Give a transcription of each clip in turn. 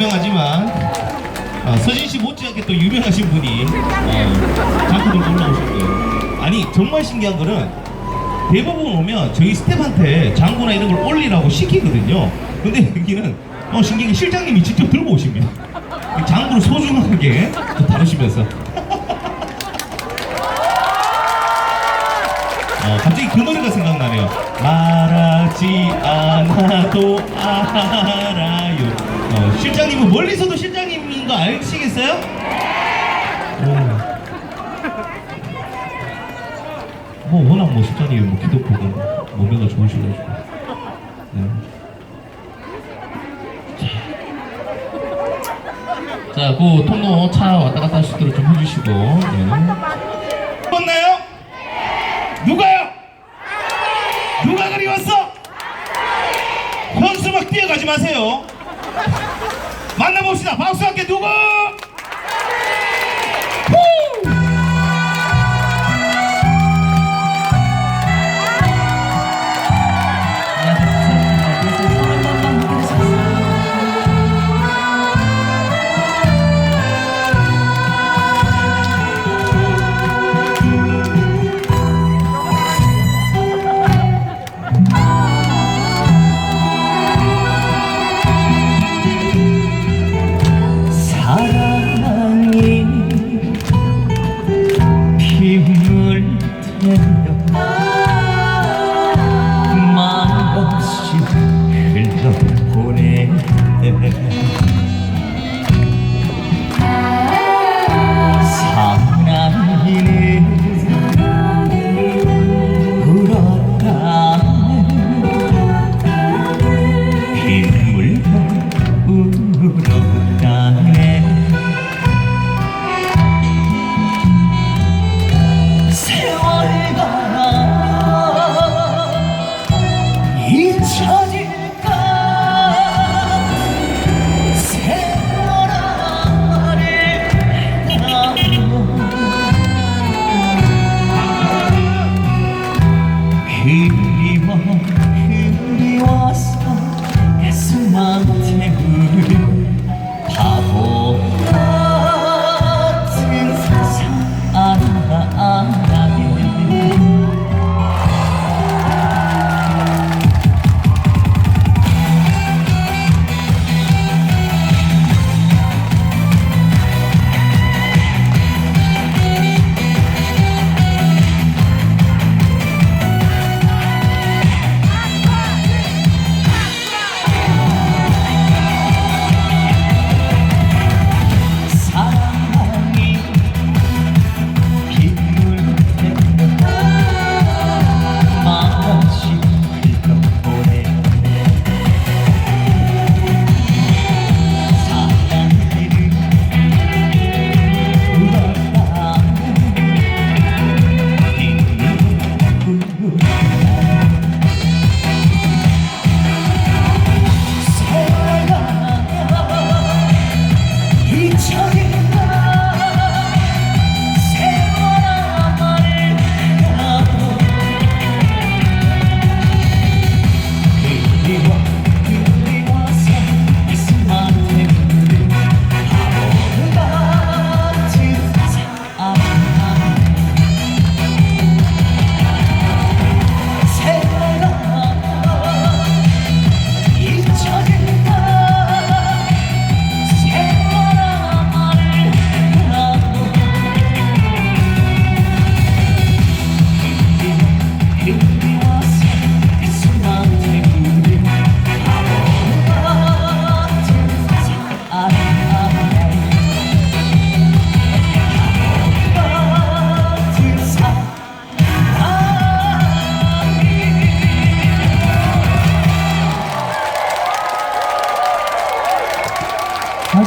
유명하지만 어, 서진 씨 못지않게 또 유명하신 분이 어, 장터 들고 올라오셨고요. 아니 정말 신기한 거는 대부분 오면 저희 스텝한테 장구나 이런 걸 올리라고 시키거든요. 근데 여기는 어, 신기하게 실장님이 직접 들고 오십니다. 장구를 소중하게 또 다루시면서 어, 갑자기 그 노래가 생각나네요. 말하지 않아도 알아요. 어, 실장님은 멀리서도 실장님인 거 아시겠어요? 오. 뭐 워낙 뭐 실장님이 뭐 기도 크고 몸매가 좋으셔가지고. 네. 자, 자, 그 통로 차 왔다 갔다 할 수 있도록 좀 해주시고. 네. 봤나요? 누가요? 누가 그리웠어? 현수 막 뛰어가지 마세요. 만나봅시다. 박수 함께 누구?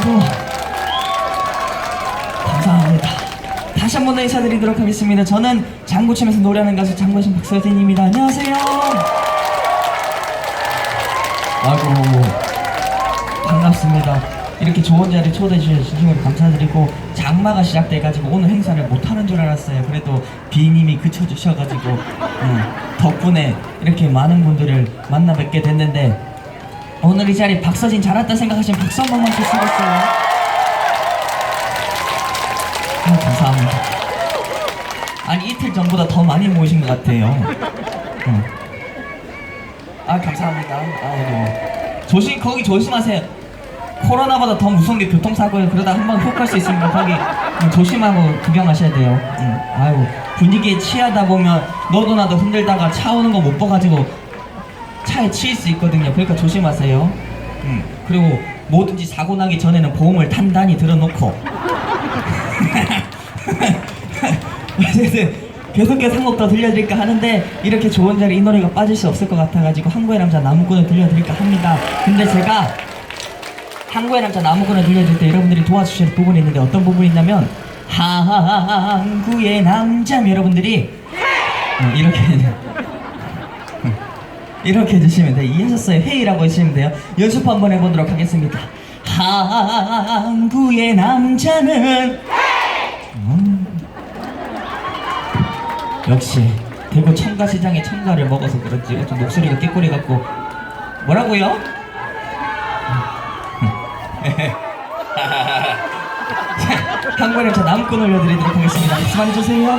아이고 감사합니다. 다시 한 번 더 인사드리도록 하겠습니다. 저는 장구치면서 노래하는 가수 장구신 박서진입니다. 안녕하세요. 아이고 반갑습니다. 이렇게 좋은 자리 초대해 주셔서 진심으로 감사드리고 장마가 시작돼가지고 오늘 행사를 못하는 줄 알았어요. 그래도 비님이 그쳐주셔가지고 음, 덕분에 이렇게 많은 분들을 만나 뵙게 됐는데 오늘 이 자리 박서진 잘 왔다 생각하시면 박수 한 번만 주시겠어요? 아, 감사합니다. 아니 이틀 전보다 더 많이 모이신 것 같아요. 응. 아 감사합니다. 아이고 조심 거기 조심하세요. 코로나보다 더 무서운 게 교통사고예요. 그러다 한번 훅 갈 수 있으니까 거기 음, 조심하고 구경하셔야 돼요. 응. 아유 분위기에 취하다 보면 너도 나도 흔들다가 차 오는 거 못 봐가지고 차에 치일 수 있거든요. 그러니까 조심하세요. 음, 그리고 뭐든지 사고 나기 전에는 보험을 단단히 들어놓고. 어쨌든 계속해서 한곡 더 들려드릴까 하는데 이렇게 좋은 자리 이 노래가 빠질 수 없을 것 같아가지고 한국의 남자 나무꾼을 들려드릴까 합니다. 근데 제가 한국의 남자 나무꾼을 들려줄 때 여러분들이 도와주셔야 할 부분이 있는데 어떤 부분이 있냐면 한국의 남자 여러분들이 어, 이렇게 이렇게 해주시면 돼요. 이해하셨어요? 헤이라고 해주시면 돼요. 연습 한번 해보도록 하겠습니다. 항구의 남자는 음. 역시 대구 청가시장의 청가를 먹어서 그런지 좀 목소리가 깨꼬리 같고 뭐라고요? 자, 한국의 남자 남꾼 올려드리도록 하겠습니다. 박수 많이 주세요.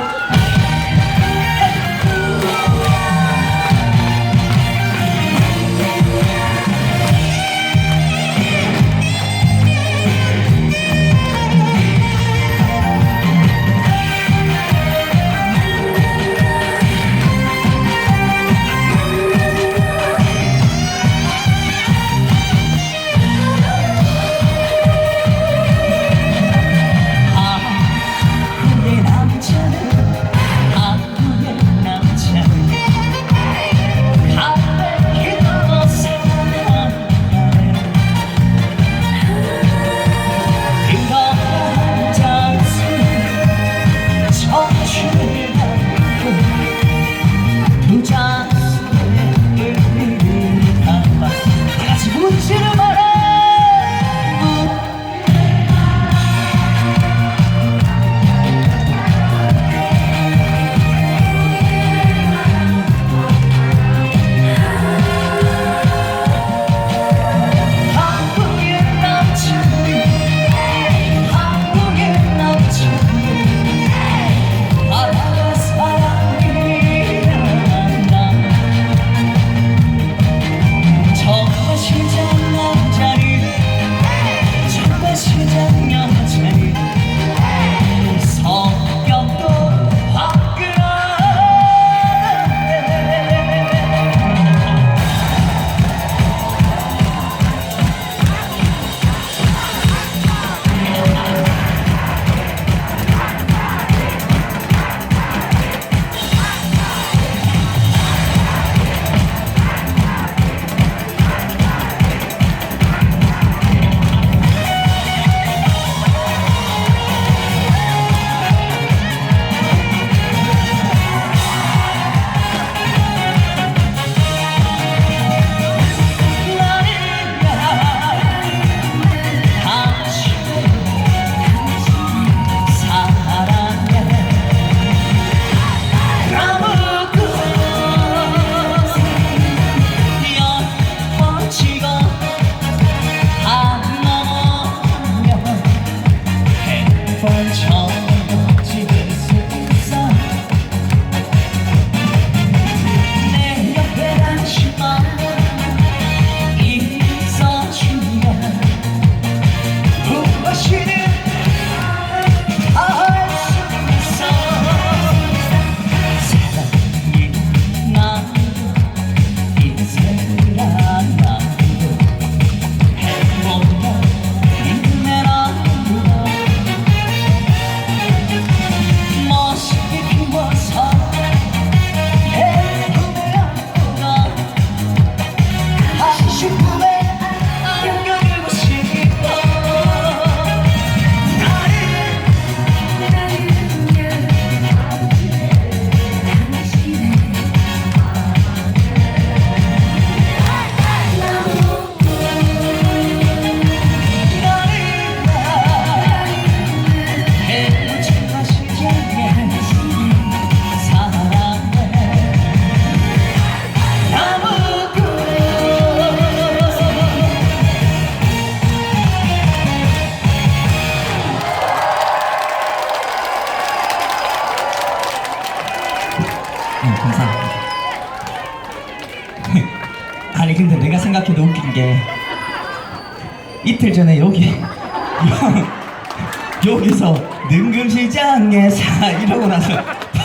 이러고 나서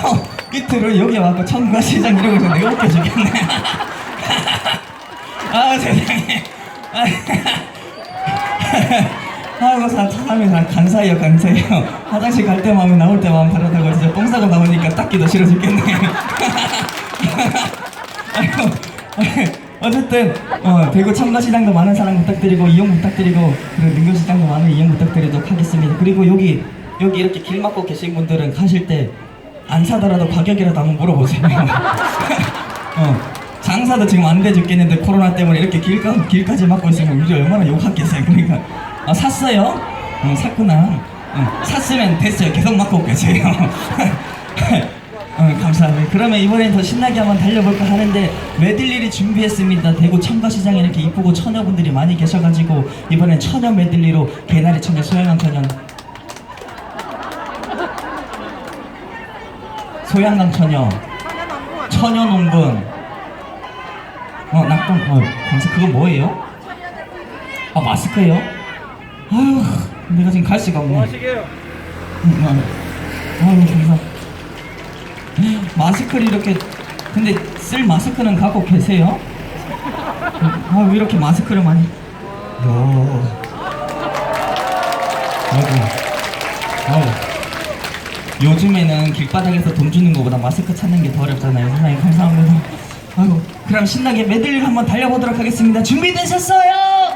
또 이틀을 여기 와서 청구시장 이러고 있어 내가 웃겨 죽겠네. 아 세상에. 사- 사람이 다 간사해요 간사해요. 화장실 갈 때만 하면 나올 때만 바르다고 진짜 똥 싸고 나오니까 닦기도 싫어 죽겠네. 아이고 어쨌든 어, 대구 청가시장도 많은 사랑 부탁드리고 이용 부탁드리고 그리고 능교시장도 많은 이용 부탁드리도록 하겠습니다. 그리고 여기 여기 이렇게 길 막고 계신 분들은 가실 때 안 사더라도 가격이라도 한번 물어보세요 어, 장사도 지금 안 돼 죽겠는데 코로나 때문에 이렇게 길까, 길까지 막고 있으면 우리 얼마나 욕하겠어요. 그러니까 아, 샀어요? 어, 샀구나. 어, 샀으면 됐어요. 계속 막고 계세요. 어, 감사합니다. 그러면 이번엔 더 신나게 한번 달려볼까 하는데 메들리를 준비했습니다. 대구 청가시장에 이렇게 이쁘고 처녀분들이 많이 계셔가지고 이번엔 처녀 메들리로 개나리 처녀, 소양강 처녀 소양강 처녀 처녀농군 어 낙동 어 감사 그거 뭐예요? 아 마스크예요? 아유 내가 지금 갈 수가 없네 하시게요. 응, 어. 아유 감사 마스크를 이렇게 근데 쓸 마스크는 갖고 계세요? 아 왜 이렇게 마스크를 많이 요 아이고 아유 요즘에는 길바닥에서 돈 주는 것보다 마스크 찾는 게 더 어렵잖아요. 사장님 감사합니다. 아이고, 그럼 신나게 메들리를 한번 달려보도록 하겠습니다. 준비되셨어요?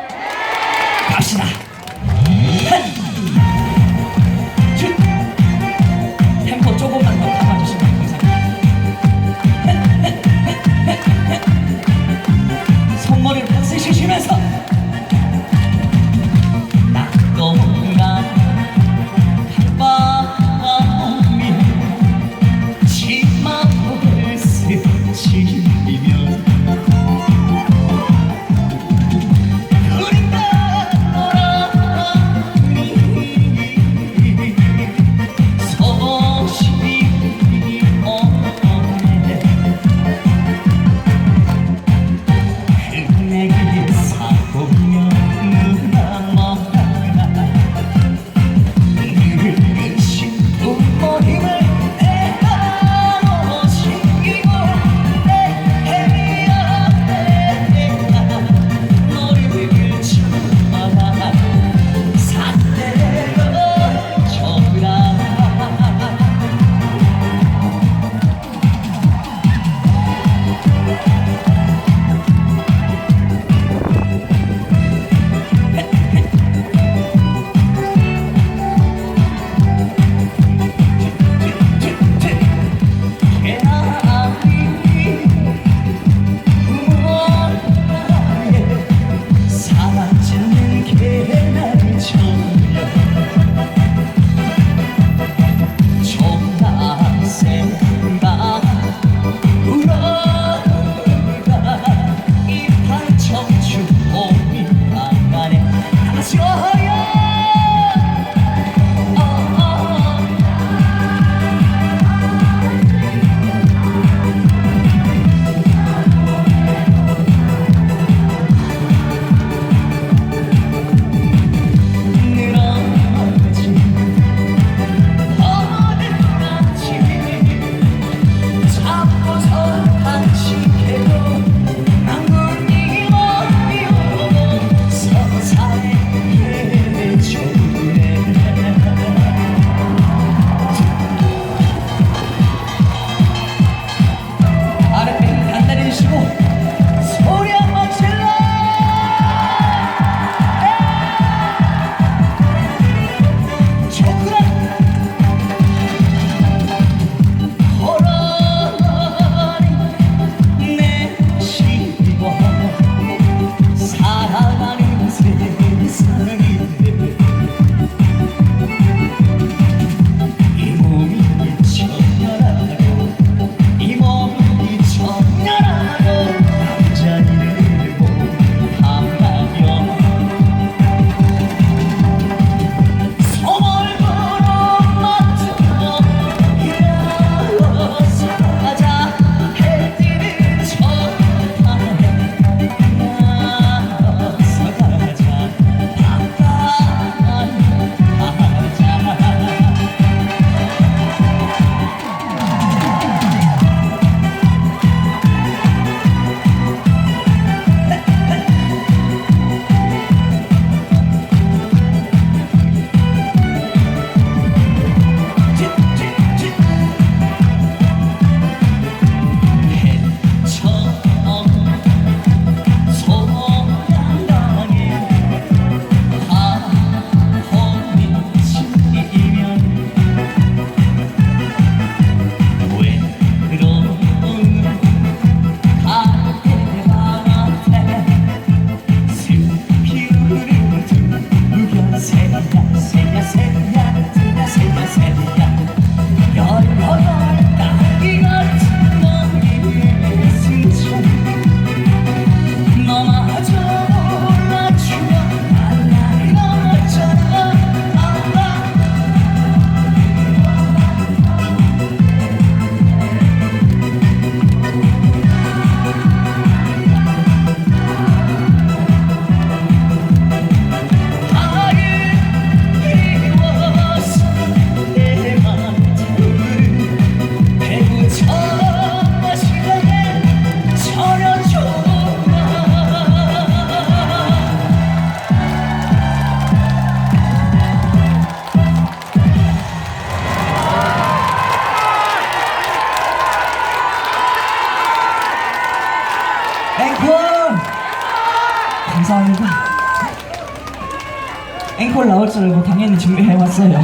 앵콜 나올 줄 알고 당연히 준비해왔어요.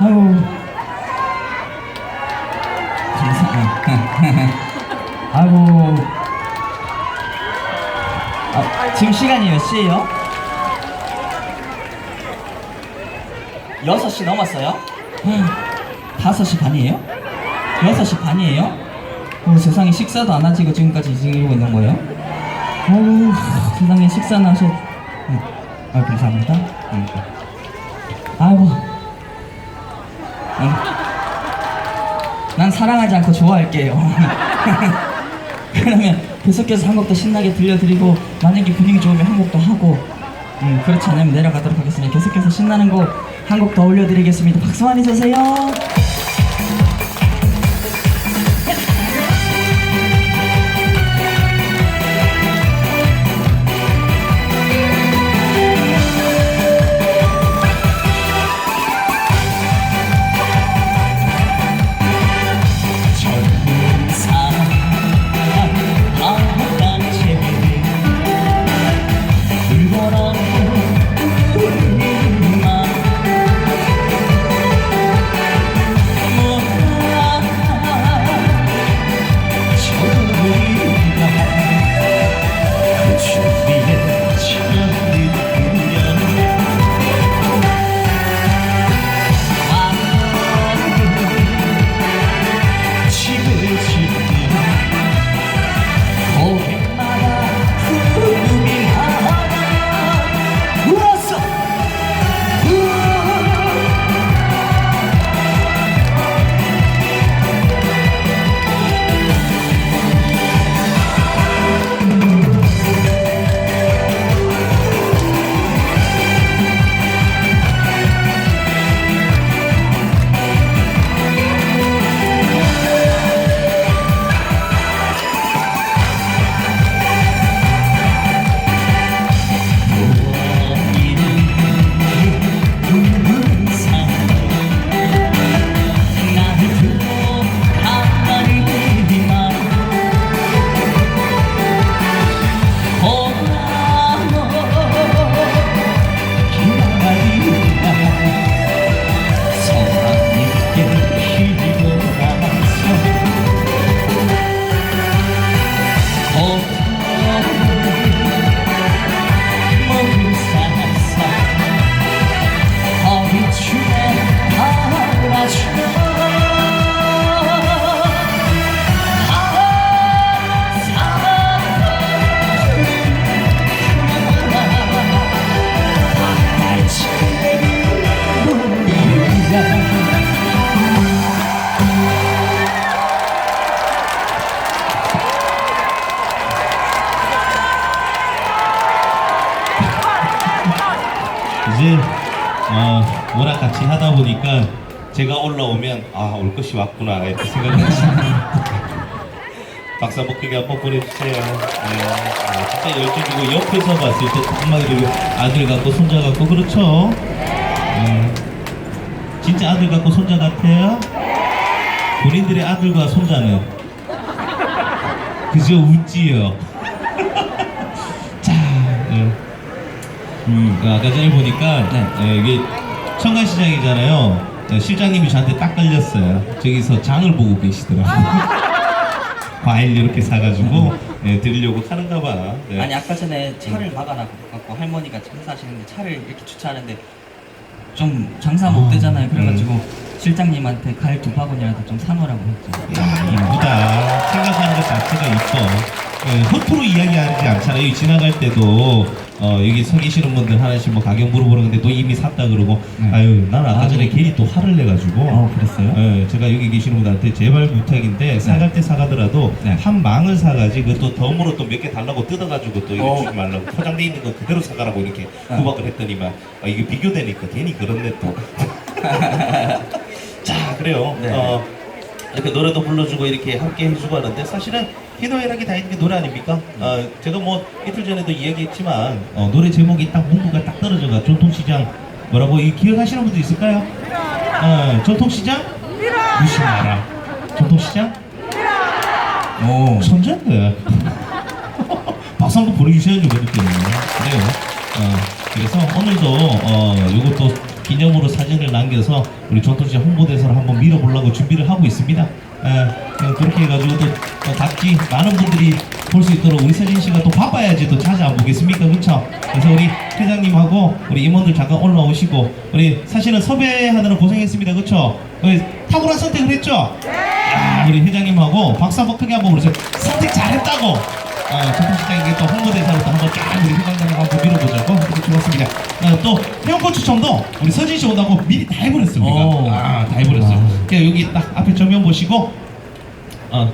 아유. 감사해요. 아이고. 아, 지금 시간이 몇 시예요? 6시 넘었어요? 5시 반이에요? 6시 반이에요? 어, 세상에 식사도 안 하시고 지금까지 지내고 있는 거예요? 어우, 세상에 식사는 하셔. 응. 아, 감사합니다. 응. 아이고. 응. 난 사랑하지 않고 좋아할게요. 그러면 계속해서 한 곡도 신나게 들려드리고 만약에 분위기 좋으면 한 곡도 하고 음, 그렇지 않으면 내려가도록 하겠습니다. 계속해서 신나는 곡 한 곡 더 올려드리겠습니다. 박수 많이 주세요. 제가 올라오면 아 올 것이 왔구나 이렇게 생각했습니다. 박수 한번 크게 한번 보내주세요. 네, 아, 진짜 열정이고 옆에서 봤을 때 정말 그리고 아들 같고 손자 같고 그렇죠? 네. 진짜 아들 같고 손자 같아요? 본인들의 아들과 손자는 그저 웃지요. 자, 예. 음, 아까 전에 보니까 네. 예, 이게 청가시장이잖아요. 예, 실장님이 저한테 딱 걸렸어요. 저기서 장을 보고 계시더라고요. 과일 이렇게 사가지고 예, 드리려고 하는가 봐. 네. 아니 아까 전에 차를 막아놔갖고 할머니가 장사하시는데 차를 이렇게 주차하는데 좀 장사 못 어, 되잖아요. 그래가지고 음. 실장님한테 과일 두 바구니라도 좀 사놓으라고 했죠. 야, 이쁘다. 생각하는 것 자체가 이뻐. 예, 허투루 이야기하지 않잖아요. 여기 지나갈 때도 어, 여기 서 계시는 분들 하나씩 뭐 가격 물어보는데 또 이미 샀다 그러고 네. 아유 나는 아까 아, 전에 네. 괜히 또 화를 내가지고 어 그랬어요? 예, 제가 여기 계시는 분들한테 제발 부탁인데 사갈 때 사가더라도 네. 한 망을 사가지 그또 덤으로 또 몇 개 달라고 뜯어가지고 또 이거 어. 주지 말라고 포장돼 있는 거 그대로 사가라고 이렇게 네. 구박을 했더니만 아, 이게 비교되니까 괜히 그렇네 또. 자 그래요. 네. 어, 이렇게 노래도 불러주고 이렇게 함께 해주고 하는데 사실은 희노애락이 다 있는 게 노래 아닙니까? 어, 제가 뭐 이틀 전에도 이야기했지만 어, 노래 제목이 딱 문구가 딱 떨어져가 전통시장 뭐라고 이 기억하시는 분도 있을까요? 어, 전통시장? 무시 마라. 전통시장? 오. 천재인데. 박수 한번 보내주셔야죠, 그렇게. 그래요. 어, 그래서 오늘도 어 요것도 기념으로 사진을 남겨서 우리 전통시장 홍보대사를 한번 밀어보려고 준비를 하고 있습니다. 에, 어, 그렇게 해가지고 또 어, 각기 많은 분들이 볼 수 있도록 우리 세진 씨가 또 바빠야지 또 자주 안 보겠습니까, 그렇죠? 그래서 우리 회장님하고 우리 임원들 잠깐 올라오시고 우리 사실은 섭외하느라 고생했습니다, 그렇죠? 탁월한 선택을 했죠? 아, 우리 회장님하고 박수 한번 크게 한번 부르세요. 선택 잘했다고. 어, 전통시장에게 또 홍보대사로 또 한번 쫙 우리 회장님 한번 밀어보자고 그렇게 좋았습니다. 어, 또 회원고추청도 우리 서진 씨 온다고 미리 다 해버렸습니다. 오. 아, 다 해버렸어요. 와. 그냥 여기 딱 앞에 정면 보시고, 어,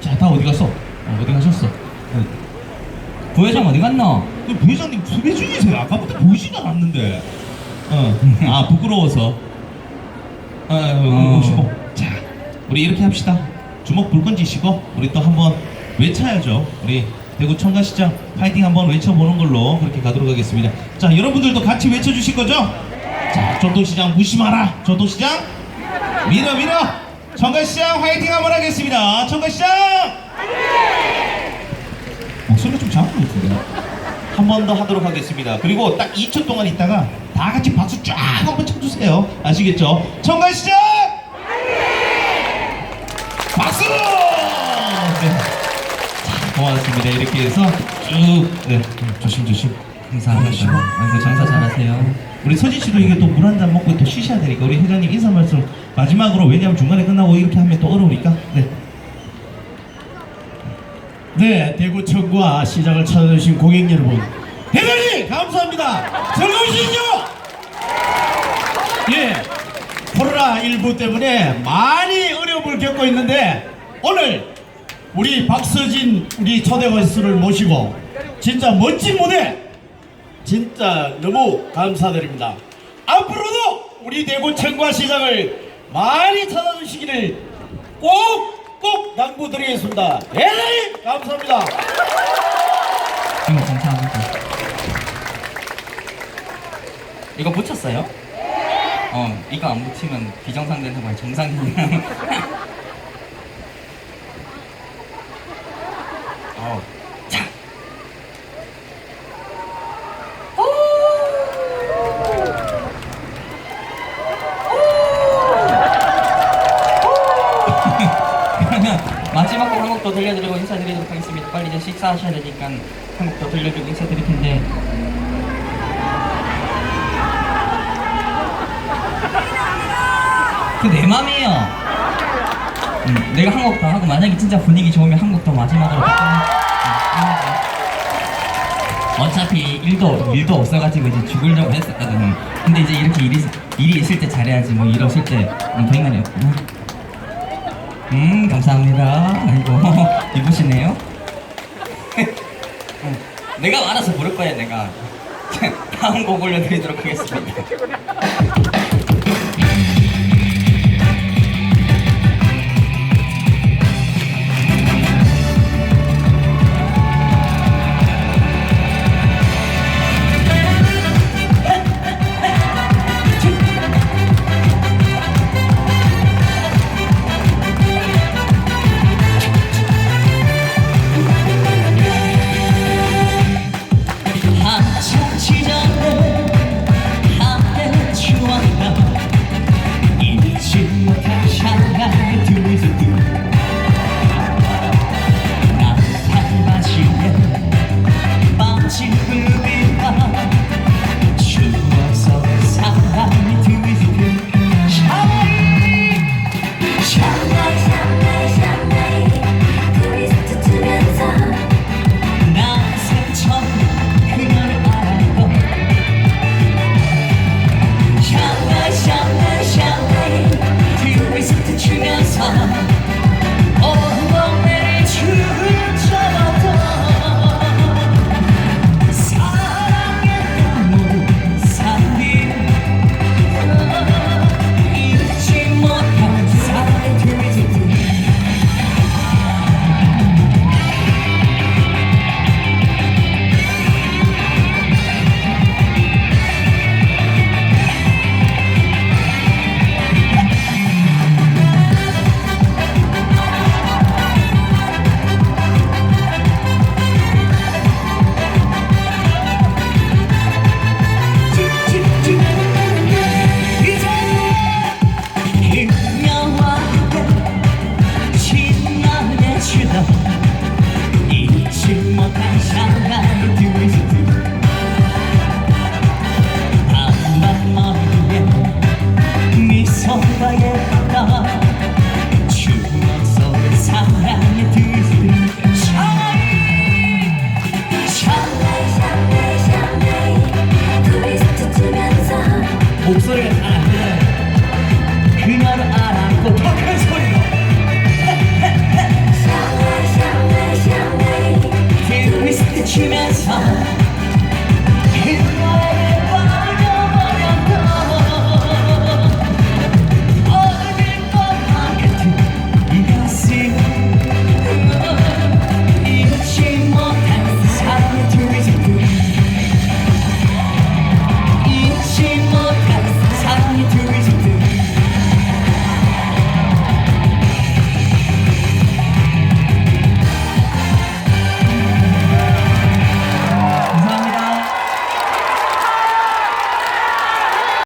자, 다 어디 갔어? 어, 어디 가셨어? 어, 부회장 어디 갔나? 그 부회장님 소개 중이세요. 아까부터 보이지도 않았는데. 어, 아 부끄러워서. 어, 어, 오시고. 자, 우리 이렇게 합시다. 주먹 불 건지시고 우리 또 한번 외쳐야죠. 우리 대구 청가시장 파이팅 한번 외쳐보는 걸로 그렇게 가도록 하겠습니다. 자, 여러분들도 같이 외쳐주실 거죠? 자, 전통시장 무시 마라. 전통시장 밀어 밀어. 청가시장 화이팅 한번 하겠습니다. 청가시장. 목소리가 좀 작은 것 같은데. 한 번 더 하도록 하겠습니다. 그리고 딱 2초 동안 있다가 다 같이 박수 쫙 한번 쳐주세요. 아시겠죠? 청가시장! 박수! 고맙습니다. 이렇게 해서 쭉, 네, 조심조심. 감사합니다. 아이고 장사 잘하세요. 우리 서진 씨도 이게 또 물 한 잔 먹고 또 쉬셔야 되니까 우리 회장님 인사 말씀 마지막으로 왜냐하면 중간에 끝나고 이렇게 하면 또 어려우니까 네. 네, 대구 청과 시장을 찾아주신 고객 여러분 대단히 감사합니다. 즐거우시죠? 예, 코로나 19 때문에 많이 어려움을 겪고 있는데 오늘 우리 박서진 우리 초대 가수를 모시고 진짜 멋진 무대 진짜 너무 감사드립니다. 앞으로도 우리 대구 청과 시장을 많이 찾아주시기를 꼭꼭 당부드리겠습니다. 대단히 감사합니다. 이거 감사합니다. 이거 붙였어요? 어, 이거 안 붙이면 비정상되는 건 정상이냐? 어, 자. 그러면 마지막 곡 한곡더 들려드리고 인사드리도록 하겠습니다. 빨리 이제 식사하셔야 되니까 한 곡 더 들려주고 인사드릴 텐데. 그 내 맘이에요. 음, 내가 한곡더 하고 만약에 진짜 분위기 좋으면 한 곡 더 마지막으로. 음, 어차피 일도 일도 없어가지고 이제 죽으려고 했었거든. 근데 이제 이렇게 일이 일이 있을 때 잘해야지 뭐 일 없을 때 음, 백날이 없구나. 음 감사합니다. 아이고 이쁘시네요. 음, 내가 알아서 부를 거야 내가. 다음 곡 올려드리도록 하겠습니다.